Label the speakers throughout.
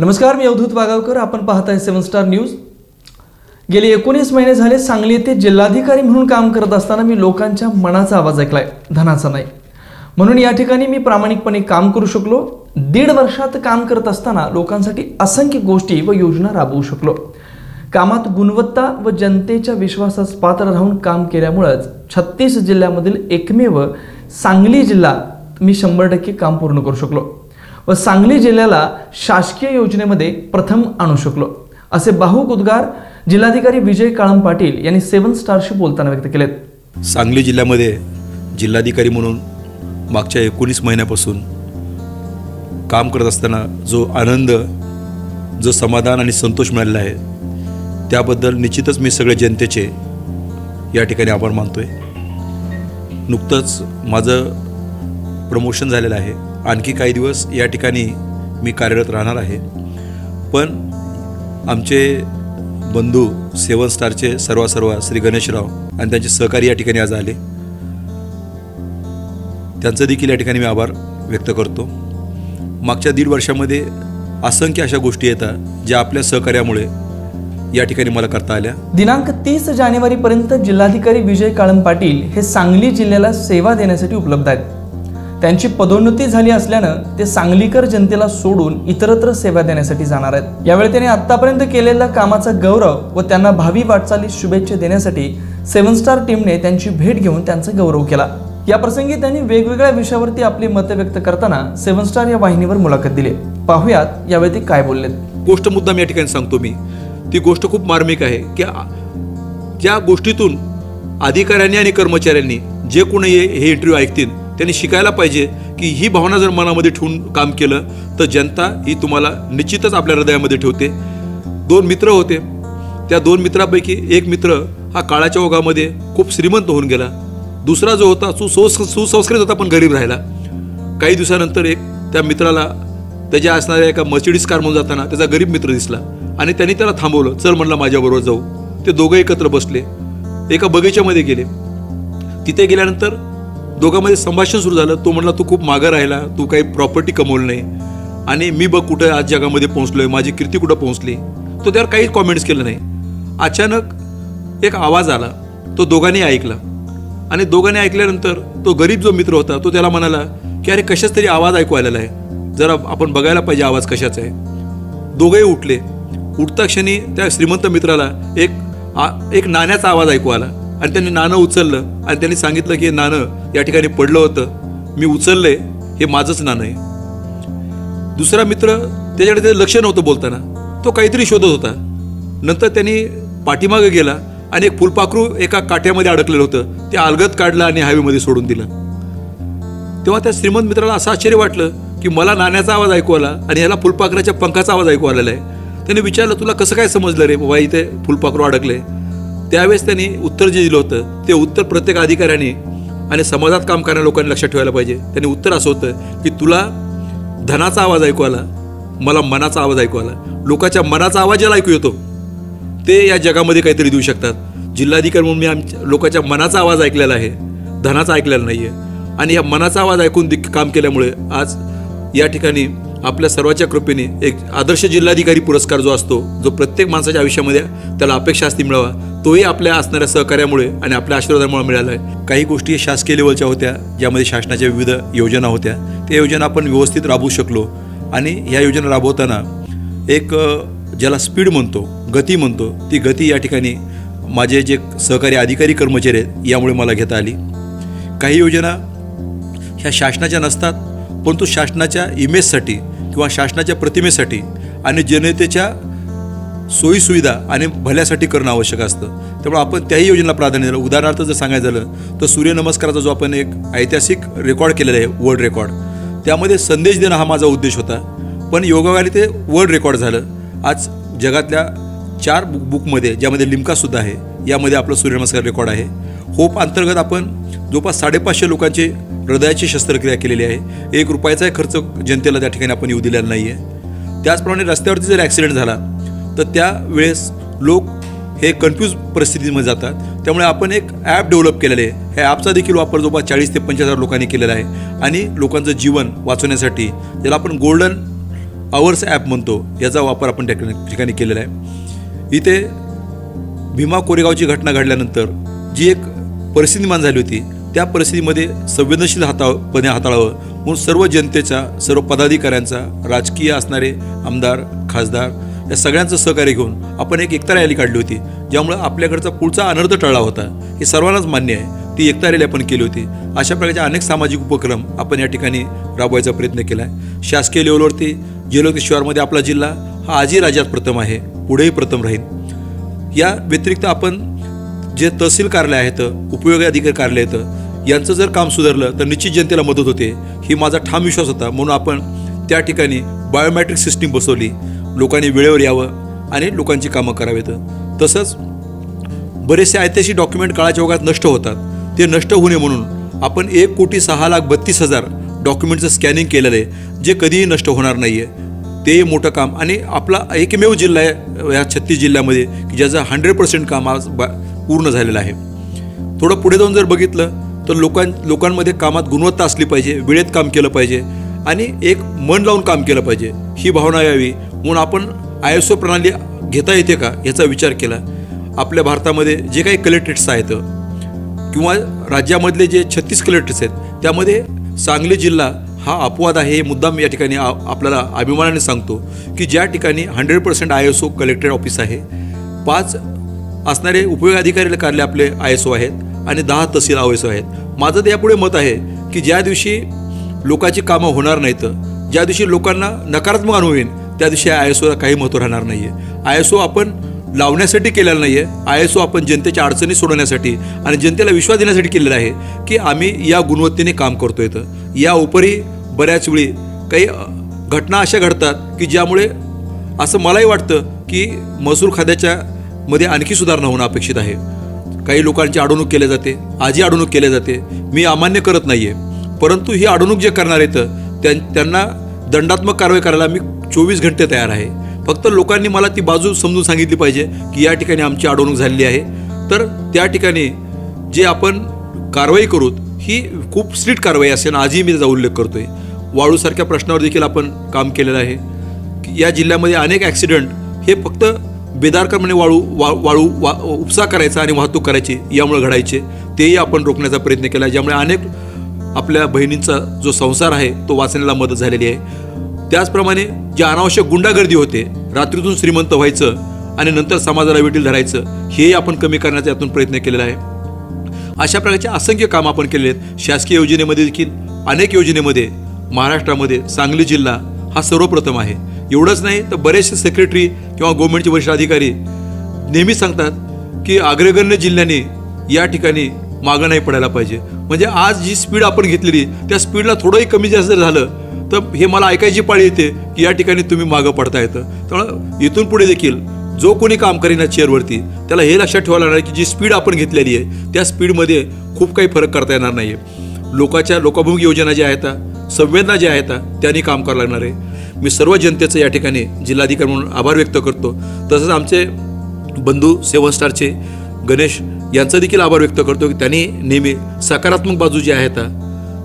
Speaker 1: नमस्कार मी अवधूत वागावकर आपण पाहताय सेवन स्टार न्यूज. गेले एकोणीस महिने झाले सांगली येथे जिल्हाधिकारी म्हणून काम करत असताना मी लोकांच्या मनाचा आवाज ऐकलाय. धनाचा नाही. म्हणून या ठिकाणी मी प्रामाणिकपणे काम करू शकलो. दीड वर्षात काम करत असताना लोकांसाठी असंख्य गोष्टी व योजना राबवू शकलो. कामात गुणवत्ता व जनतेच्या विश्वासास पात्र राहून काम केल्यामुळेच छत्तीस जिल्ह्यामधील एकमेव सांगली जिल्हा मी शंभर टक्के काम पूर्ण करू शकलो. व सांगली जिल्ह्याला शासकीय योजनेमध्ये प्रथम आणू शकलो. असे बाहुक उद्गार जिल्हाधिकारी विजय काळम पाटील यांनी सेवन स्टारशी बोलताना व्यक्त केलेत.
Speaker 2: सांगली जिल्ह्यामध्ये जिल्हाधिकारी म्हणून मागच्या एकोणीस महिन्यापासून काम करत असताना जो आनंद जो समाधान आणि संतोष मिळालेला आहे त्याबद्दल निश्चितच मी सगळे जनतेचे या ठिकाणी आभार मानतो आहे नुकतंच माझं प्रमोशन झालेलं आहे. आणखी काही दिवस या ठिकाणी मी कार्यरत राहणार आहे. पण आमचे बंधू सेवन स्टारचे सर्व श्री गणेशराव आणि त्यांचे सहकारी या ठिकाणी आज आले. त्यांचं देखील या ठिकाणी मी आभार व्यक्त करतो. मागच्या दीड वर्षामध्ये असंख्य अशा गोष्टी येतात ज्या आपल्या सहकार्यामुळे या ठिकाणी मला करता आल्या.
Speaker 1: दिनांक तीस जानेवारीपर्यंत जिल्हाधिकारी विजय काळम पाटील हे सांगली जिल्ह्याला सेवा देण्यासाठी उपलब्ध आहेत. त्यांची पदोन्नती झाली असल्यानं ते सांगलीकर जनतेला सोडून इतरत्र सेवा देण्यासाठी जाणार आहेत. यावेळी त्यांनी आतापर्यंत केलेल्या कामाचा गौरव व त्यांना भावी वाटचालीस शुभेच्छा देण्यासाठी सेवन स्टार टीमने त्यांची भेट घेऊन त्यांचा गौरव केला. या प्रसंगी त्यांनी वेगवेगळ्या विषयावरती आपली मतं व्यक्त करताना सेवन स्टार या वाहिनीवर मुलाखत दिली. पाहुयात यावेळी ते काय बोलले
Speaker 2: गोष्ट मुद्दाम या ठिकाणी सांगतो मी. ती गोष्ट खूप मार्मिक आहे की ज्या गोष्टीतून अधिकाऱ्यांनी आणि कर्मचाऱ्यांनी जे कोणी हे इंटरव्ह्यू ऐकतील त्यांनी शिकायला पाहिजे की ही भावना जर मनामध्ये ठेवून काम केलं तर जनता ही तुम्हाला निश्चितच आपल्या हृदयामध्ये ठेवते. दोन मित्र होते. त्या दोन मित्रापैकी एक मित्र हा काळाच्या ओघामध्ये खूप श्रीमंत होऊन गेला. दुसरा जो होता तो सुसंस्कृत होता पण गरीब राहिला. काही दिवसानंतर एक त्या मित्राला त्याच्या असणाऱ्या एका मर्सिडीज कारमधून म्हणून जाताना त्याचा गरीब मित्र दिसला आणि त्यांनी त्याला थांबवलं. चल म्हणला माझ्याबरोबर जाऊ. ते दोघं एकत्र बसले. एका बगीच्यामध्ये गेले. तिथे गेल्यानंतर दोघांमध्ये संभाषण सुरू झालं. तो म्हणला तू खूप मागं राहिला. तू काही प्रॉपर्टी कमवलं नाही. आणि मी बघ कुठं आज जगामध्ये पोहोचलो आहे माझी कीर्ती कुठं पोहोचली? तो त्यावर काहीच कॉमेंट्स केलं नाही. अचानक एक आवाज आला. तो दोघांनी ऐकला. आणि दोघांनी ऐकल्यानंतर तो गरीब जो मित्र होता तो त्याला म्हणाला की अरे कशाच तरी आवाज ऐकू आलेला आहे. जरा आपण बघायला पाहिजे आवाज कशाचा आहे. दोघेही उठले. उठता क्षणी त्या श्रीमंत मित्राला एक आ, एक नाण्याचा आवाज ऐकू आला. आणि त्यांनी नाणं उचललं. आणि त्यांनी सांगितलं की हे नाणं या ठिकाणी पडलं होतं. मी उचललंय. हे माझंच नाणं आहे. दुसरा मित्र त्याच्याकडे ते लक्ष नव्हतं बोलताना. तो काहीतरी शोधत होता. नंतर त्यांनी पाठीमागे गेला आणि एक फुलपाखरू एका काट्यामध्ये अडकलेलं होतं. ते अलगद काढलं आणि हायवेमध्ये सोडून दिलं. तेव्हा त्या श्रीमंत मित्राला असं आश्चर्य वाटलं की मला नाण्याचा आवाज ऐकू आला आणि ह्याला फुलपाखराच्या पंखाचा आवाज ऐकू आलेला आहे. त्याने विचारलं तुला कसं काय समजलं रे बाबा इथे फुलपाखरू अडकले? त्यावेळेस त्यांनी उत्तर जे दिलं होतं ते उत्तर प्रत्येक अधिकाऱ्याने आणि समाजात काम करणाऱ्या लोकांनी लक्षात ठेवायला पाहिजे. त्यांनी उत्तर असं होतं की तुला धनाचा आवाज ऐकू आला मला मनाचा आवाज ऐकू आला. लोकांच्या मनाचा आवाज ज्याला ऐकू येतो ते या जगामध्ये काहीतरी देऊ शकतात. जिल्हाधिकारी म्हणून मी आमच्या लोकांच्या मनाचा आवाज ऐकलेला आहे. धनाचा ऐकलेला नाही आहे आणि या मनाचा आवाज ऐकून दि- काम केल्यामुळे आज या ठिकाणी आपल्या सर्वांच्या कृपेने एक आदर्श जिल्हाधिकारी पुरस्कार जो असतो जो प्रत्येक माणसाच्या आयुष्यामध्ये त्याला अपेक्षा असती मिळावा तोही आपल्या असणाऱ्या सहकार्यामुळे आणि आपल्या आशीर्वादामुळे मिळाला आहे. काही गोष्टी शासकीय लेवलच्या होत्या ज्यामध्ये शासनाच्या विविध योजना होत्या. त्या योजना आपण व्यवस्थित राबवू शकलो आणि ह्या योजना राबवताना एक ज्याला स्पीड म्हणतो गती म्हणतो ती गती या ठिकाणी माझे जे सहकारी अधिकारी कर्मचारी आहेत यामुळे मला घेता आली. काही योजना ह्या शासनाच्या नसतात परंतु शासनाच्या इमेजसाठी किंवा शासनाच्या प्रतिमेसाठी आणि जनतेच्या सोयीसुविधा आणि भल्यासाठी करणं आवश्यक असतं. त्यामुळे आपण त्याही योजनेला प्राधान्य दिलं. उदाहरणार्थ जर सांगायचं झालं तर सूर्यनमस्काराचा जो आपण एक ऐतिहासिक रेकॉर्ड केलेला आहे वर्ल्ड रेकॉर्ड त्यामध्ये संदेश देणं हा माझा उद्देश होता. पण योगावाने ते वर्ल्ड रेकॉर्ड झालं. आज जगातल्या चार बुक बुकमध्ये ज्यामध्ये लिमकासुद्धा आहे यामध्ये आपलं सूर्यनमस्कार रेकॉर्ड आहे. होप अंतर्गत आपण जवळपास साडेपाचशे लोकांचे हृदयाची शस्त्रक्रिया केलेली आहे. एक रुपयाचाही खर्च जनतेला त्या ठिकाणी आपण येऊ दिलेला नाही आहे त्याचप्रमाणे रस्त्यावरती जर ॲक्सिडेंट झाला तर त्यावेळेस लोक हे कन्फ्यूज परिस्थितीमध्ये जातात. त्यामुळे आपण एक ॲप डेव्हलप केलेलं आहे. ह्या ॲपचा देखील वापर जवळपास चाळीस ते पंचवीस हजार लोकांनी केलेला आहे. आणि लोकांचं जीवन वाचवण्यासाठी ज्याला आपण गोल्डन आवर्स ॲप म्हणतो याचा वापर आपण त्या ठिकाणी ठिकाणी केलेला आहे. इथे भीमा कोरेगावची घटना घडल्यानंतर जी एक परिस्थिती निर्माण झाली होती त्या परिस्थितीमध्ये संवेदनशील हातापणे हाताळावं. म्हणून सर्व जनतेचा सर्व पदाधिकाऱ्यांचा राजकीय असणारे आमदार खासदार या सगळ्यांचं सहकार्य घेऊन आपण एक एकता रॅली काढली होती ज्यामुळं आपल्याकडचा पुढचा अनर्थ टळला होता. हे सर्वांनाच मान्य आहे. ती एकता रॅली आपण केली होती. अशा प्रकारचे अनेक सामाजिक उपक्रम आपण या ठिकाणी राबवायचा प्रयत्न केला आहे. शासकीय लेवलवरती जलयुक्त शिवारमध्ये आपला जिल्हा हा आजही राज्यात प्रथम आहे. पुढेही प्रथम राहील. या व्यतिरिक्त आपण जे तहसील कार्यालय आहेत उपयोगी अधिकारी कार्यालय आहेत यांचं जर काम सुधारलं तर निश्चित जनतेला मदत होते. ही माझा ठाम विश्वास होता. म्हणून आपण त्या ठिकाणी बायोमॅट्रिक सिस्टीम बसवली. लोकांनी वेळेवर यावं आणि लोकांची कामं करावेत. तसंच बरेचसे ऐतिहासिक डॉक्युमेंट काळाच्या ओघात नष्ट होतात. ते नष्ट होऊ नये म्हणून आपण एक कोटी सहा लाख बत्तीस हजार डॉक्युमेंटचं स्कॅनिंग केलेलं आहे जे कधीही नष्ट होणार नाही आहे ते मोठं काम. आणि आपला एकमेव जिल्हा आहे या छत्तीस जिल्ह्यामध्ये की ज्याचं हंड्रेड पर्सेंट काम आज बा पूर्ण झालेलं आहे. थोडं पुढे जाऊन जर बघितलं तर लोकां लोकांमध्ये कामात गुणवत्ता असली पाहिजे वेळेत काम केलं पाहिजे आणि एक मन लावून काम केलं पाहिजे. ही भावना यावी. म्हणून आपण आय एस ओ प्रणाली घेता येते का याचा विचार केला. आपल्या भारतामध्ये जे काही कलेक्टरेट्स आहेत किंवा राज्यामधले जे छत्तीस कलेक्टर्स आहेत त्यामध्ये सांगली जिल्हा हा अपवाद आहे हे मुद्दाम या ठिकाणी आपल्याला अभिमानाने सांगतो की ज्या ठिकाणी hundred percent I S O collector office आहे पाच असणारे उपयोग अधिकारी कार्यालय आपले आय एस ओ आहेत आणि दहा तहसील आय एस ओ आहेत. माझं तर यापुढे मत आहे की ज्या दिवशी लोकांची कामं होणार नाहीत ज्या दिवशी लोकांना नकारात्मक अनुभव येईल त्या दिवशी आय एस ओला काही महत्त्व राहणार नाही आहे आय एस ओ आपण लावण्यासाठी केलेला नाही आहे आय एस ओ आपण जनतेच्या अडचणी सोडवण्यासाठी आणि जनतेला विश्वास देण्यासाठी केलेला आहे की आम्ही या गुणवत्तेने काम करतो इथं. या उपरी बऱ्याच वेळी काही घटना अशा घडतात की ज्यामुळे असं मलाही वाटतं की महसूल खात्याच्या मध्ये आणखी सुधारणा होणं अपेक्षित आहे. काही लोकांची अडवणूक केली जाते. आजी अडवणूक केली जाते. मी अमान्य करत नाही आहे परंतु ही अडवणूक जे करणार आहेत त्यां त्यांना दंडात्मक कारवाई करायला मी चोवीस घंटे तयार आहे. फक्त लोकांनी मला ती बाजू समजून सांगितली पाहिजे की या ठिकाणी आमची अडवणूक झालेली आहे. तर त्या ठिकाणी जे आपण कारवाई करूत ही खूप स्ट्रिक्ट कारवाई असेल आजही मी त्याचा उल्लेख करतोय. वाळूसारख्या प्रश्नावर देखील आपण काम केलेलं आहे. की या जिल्ह्यामध्ये अनेक ॲक्सिडेंट हे फक्त बेदारकरपणे वाळू वा वाळू वा उपसा करायचा आणि वाहतूक करायची यामुळे घडायचे. तेही आपण रोखण्याचा प्रयत्न केला आहे ज्यामुळे अनेक आपल्या बहिणींचा जो संसार आहे तो वाचण्याला मदत झालेली आहे. त्याचप्रमाणे जे अनावश्यक गुंडागर्दी होते रात्रीतून श्रीमंत व्हायचं आणि नंतर समाजाला विटील धरायचं हेही आपण कमी करण्याचा यातून प्रयत्न केलेला आहे. अशा प्रकारचे असंख्य कामं आपण केले आहेत. शासकीय योजनेमध्ये देखील अनेक योजनेमध्ये महाराष्ट्रामध्ये सांगली जिल्हा हा सर्वप्रथम आहे. एवढंच नाही तर बरेचसे सेक्रेटरी किंवा गव्हर्नमेंटचे वरिष्ठ अधिकारी नेहमी सांगतात की अग्रगण्य जिल्ह्याने या ठिकाणी मागं नाही पडायला पाहिजे. म्हणजे आज जी स्पीड आपण घेतलेली त्या स्पीडला थोडंही कमी जास्त झालं तर हे मला ऐकायची पाळी येते की या ठिकाणी तुम्ही मागं पडता येतं. त्यामुळं इथून पुढे देखील जो कोणी काम करेन या चेअरवरती त्याला हे लक्षात ठेवायला लागणार की जी स्पीड आपण घेतलेली आहे त्या स्पीडमध्ये खूप काही फरक करता येणार नाही आहे लोकाच्या लोकाभिमुख योजना ज्या आहेत संवेदना ज्या आहेत त्यांनी काम करावं लागणार आहे. मी सर्व जनतेचं या ठिकाणी जिल्हाधिकारी म्हणून आभार व्यक्त करतो. तसंच आमचे बंधू सेवन स्टारचे गणेश यांचा देखील आभार व्यक्त करतो की त्यांनी नेहमी सकारात्मक बाजू ज्या आहेत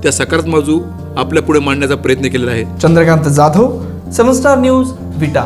Speaker 2: त्या सकारात्मक बाजू आपल्या पुढे मांडण्याचा प्रयत्न केलेला आहे.
Speaker 1: Chandrakant Jadhav seven star news Vita.